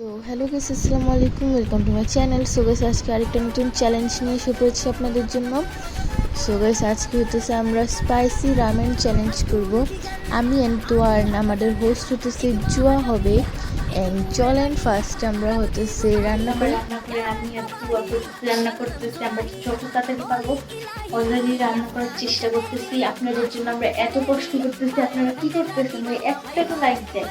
তো hello guys আসসালামু আলাইকুম welcome to my channel so guys আজকে আরেকটা নতুন চ্যালেঞ্জ নিয়ে এসে পড়েছি আপনাদের জন্য। সো গাইস আজকে হতেছে আমরা স্পাইসি রামেন চ্যালেঞ্জ করব। আমি অ্যান্ড তোয়ার, আমাদের হোস্ট হতেছে জুয়া হবে। অ্যান্ড চলেন ফার্স্ট আমরা হতেছে রান্না করি। রান্না করে আমি রান্না করতেছি, আমরা যত তাড়াতাড়ি পারব। অলরেডি রান্না করার চেষ্টা করতেছি। আপনাদের জন্য আমরা এত কষ্ট করতেছি, আপনারা কি করতেছেন? ওই একটা তো লাইক দেন।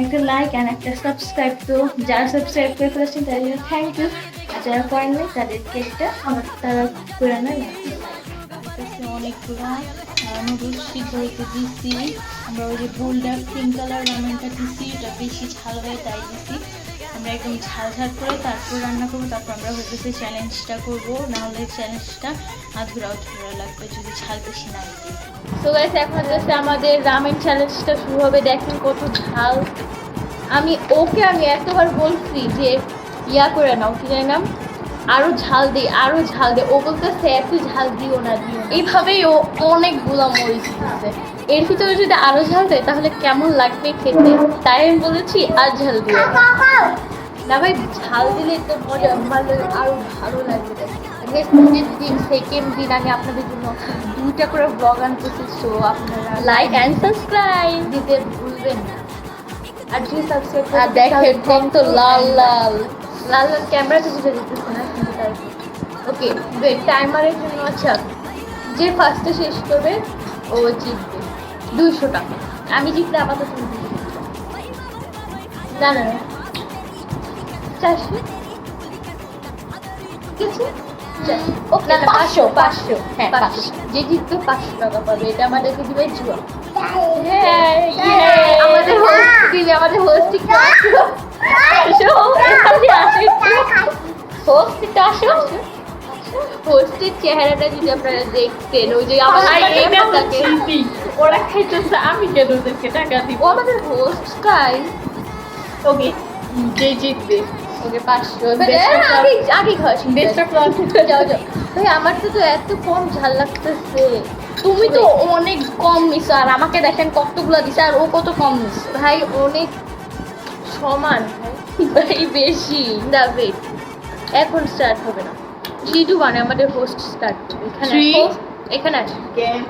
একটা লাইক অ্যান্ড একটা সাবস্ক্রাইব তো যারা সাবস্ক্রাইব করে ফেলেছেন তাদের জন্য থ্যাংক ইউ আর যারা করেন নাই তাদেরকে একটা আমার তারা করে নেয় অনেকগুলো নুডলস সিদ্ধ আমরা ওই যে গোল্ডার পিঙ্ক কালার রামেনটা দিছি, এটা বেশি ঝাল হয়ে তাই দিছি। আমরা একদম ঝাল ঝাল করে তারপর রান্না করব, তারপর আমরা হইতেছে চ্যালেঞ্জটা করব। নাহলে চ্যালেঞ্জটা আধুরা অধুরা লাগবে যদি ঝাল বেশি না দিই তো গাইস এখন হচ্ছে আমাদের রামেন চ্যালেঞ্জটা শুরু হবে। দেখেন কত ঝাল। আমি, ওকে আমি এতবার বলছি যে ইয়া করে নাও, কি জানি নাম? আরও ঝাল দে, আরও ঝাল দে। ও বলতেছে, এত ঝাল দিও না, দিও এইভাবেই ও অনেকগুলো মরিচ দিচ্ছে এর ভিতরে যদি আরও ঝাল দেয়, তাহলে কেমন লাগবে খেতে? তাই আমি বলেছি, আর ঝাল দিও না। ভাই ঝাল দিলে তো মজা ভালো আরও ভালো লাগবে। নেক্সট দিন সেকেন্ড দিন আমি আপনাদের জন্য দুইটা করে ব্লগ আনতেছি সো আপনারা লাইক অ্যান্ড সাবস্ক্রাইব দিতে ভুলবেন না। আর যদি সাবস্ক্রাইব আর দেখেন কত লাল লাল। লাল। লাল ক্যামেরাতে বুঝে দিতেছে না ওকে টাইমারের জন্য আচ্ছা যে ফার্স্টে শেষ করবে ও জিতবে। দুইশো টাকা। আমি জিতলে আপাতত না না না। চারশো। ওকে পাঁচশো পাঁচশো হ্যাঁ পাঁচশো। যে জিতবে পাঁচশো টাকা পাবে। এটা আমাদেরকে দিবে জুয়া আমাদের হোস্ট দিবে আমাদের হোস্ট আসো। আসো এখানে আসো। হোস্ট আসো। হোস্টের চেহারাটা যদি আপনারা দেখতেন ওই যে ওরা খাইতেছে আমি কেন ওদেরকে টাকা দিব? আমাদের হোস্ট গাই ওকে যে জিতবে। ওকে পাঁচশো Best of luck. আগে আগে খাওয়া বেস্ট অফ যাও যাও। ভাই আমার তো তো এত কম ঝাল লাগতেছে। তুমি তো অনেক কম নিছো আর আমাকে দেখেন কতগুলো দিছে আর ও কত কম নিছে। ভাই অনেক সমান। ভাই বেশি। না ওয়েট এখন স্টার্ট হবে না। জিডু মানে আমাদের হোস্ট স্টার্ট এখানে। এখানে আসো দেখেন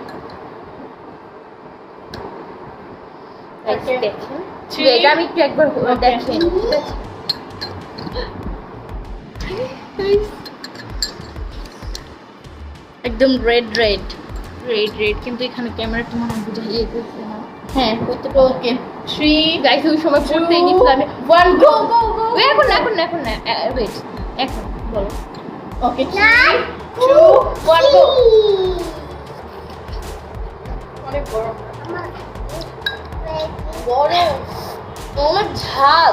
আমি একটু একবার দেখেন একদম রেড রেড রেড রেড কিন্তু এখানে ক্যামেরাটা মনে হয় বুঝা যেতেছে না। হ্যাঁ ওকে। থ্রি গাইস ওই সময় পড়তে আমি। ওয়ান গো গো গো এখন না এখন না এখন না ওয়েট এখন বলো। Okay three two one go অনেক গরম অনেক ঝাল।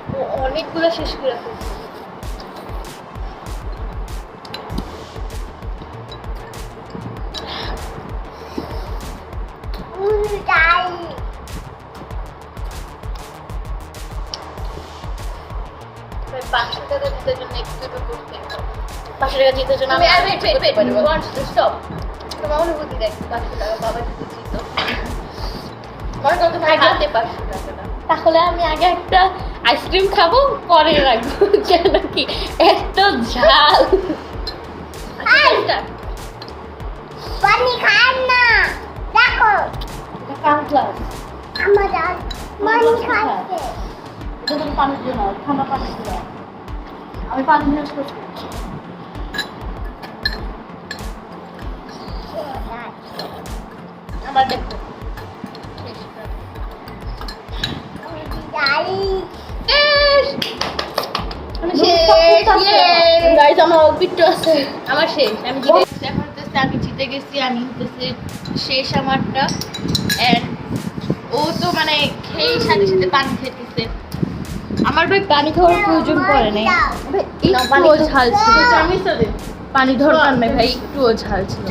অনেকগুলো শেষ করে ফেলছে। প্রায় পাঁচশো টাকা জিতের জন্য একটু করতে। পাঁচশো টাকা জিতের জন্য আমি আমি want তোমার অনুভূতি দেখ পাঁচশো টাকা বাবা দিতেছি তো মনে করো তোমার হাতে পাঁচশো টাকাটা তাহলে আমি আগে একটা আইসক্রিম খাব পরে রাখব। কেন কি? এত ঝাল। আচ্ছা। পানি খান না। দেখো। আমার দাদ পানি খাচ্ছে। এটা তুমি পানি দিও না ঠান্ডা পানি দিও আমি পানি নিয়ে করছি আমার দেখো। আমি গাইজ আমার অল্প আছে। আমার শেষ আমি জিতে এখন হচ্ছে আমি জিতে গেছি আমি হচ্ছে শেষ আমারটা। অ্যান্ড ও তো মানে খেয়ে সাথে সাথে পানি খেতেছে। আমার ভাই পানি খাওয়ার প্রয়োজন পড়ে নাই। ভাই একটুও ঝাল ছিল। পানি দরকার নাই ভাই একটুও ঝাল ছিল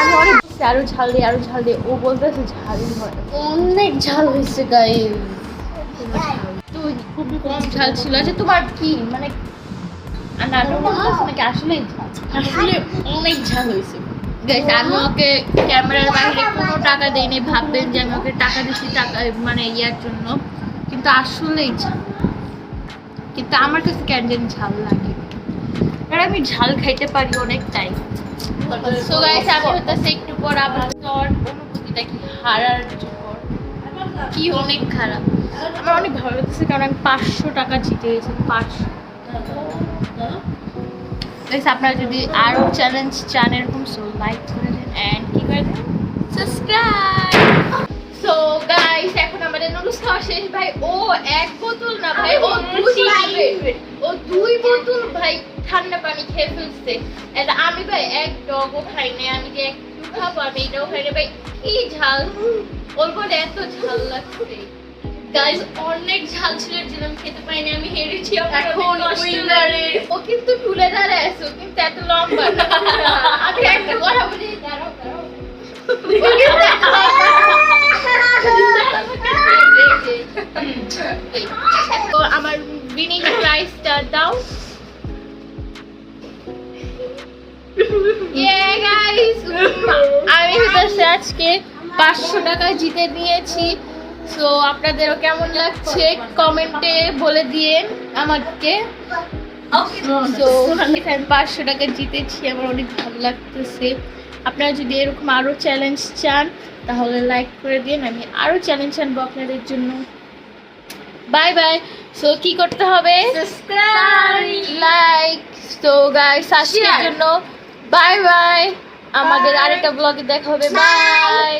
আমি অনেক আরও ঝাল দিয়ে আরও ঝাল দিয়ে ও বলতেছে ঝালই হয় অনেক ঝাল হয়েছে গাই খুবই কম ঝাল ছিল। আচ্ছা তোমার কি মানে আমি মানে জন্য। ঝাল। আমার কাছে কেন ঝাল লাগে। আর আমি ঝাল খাইতে পারি অনেকটাই আমি একটু পর জ্বর অনুভূতিটা কি হারার জ্বর কি অনেক খারাপ। আমার অনেক ভালো লাগতেছে কারণ আমি পাঁচশো টাকা জিতে গেছি পাঁচশো আপনারা যদি আরও চ্যালেঞ্জ চান এরকম সো লাইক করে দেন এন্ড কি করে দেন? সাবস্ক্রাইব সো গাইস এখন আমাদের নুডলস খাওয়া শেষ। ভাই ও এক বোতল না ভাই ও দুই বোতল ও দুই বোতল ভাই ঠান্ডা পানি খেয়ে ফেলছে। আর আমি ভাই এক ডগও খাই না আমি যে একটু খাব আমি এটাও খাই না ভাই কি ঝাল ওর পরে এত ঝাল লাগছে গাইস অনেক ঝাল ছিল আমি খেতে পাইনি আমি হেরেছি এখন লাগে। ও কিন্তু তুলে দাঁড়ায় আছো কিন্তু এত লম্বা আমি একটা কথা বলি দাঁড়াও দাঁড়াও ও আমার উইনিং প্রাইসটা দাও Yeah, guys! আমি হচ্ছে আজকে পাঁচশো টাকা জিতে নিয়েছি। সো আপনাদেরও কেমন লাগছে কমেন্টে বলে দিয়েন আমাকে। তো আমি পাঁচশো টাকা জিতেছি আমার অনেক ভালো লাগতেছে। আপনারা যদি এরকম আরও চ্যালেঞ্জ চান তাহলে লাইক করে দিন। আমি আরও চ্যালেঞ্জ আনব আপনাদের জন্য। বাই বাই সো কি করতে হবে? লাইক তো গাইস আজকের জন্য বাই বাই আমাদের আরেকটা ব্লগে দেখা হবে। বাই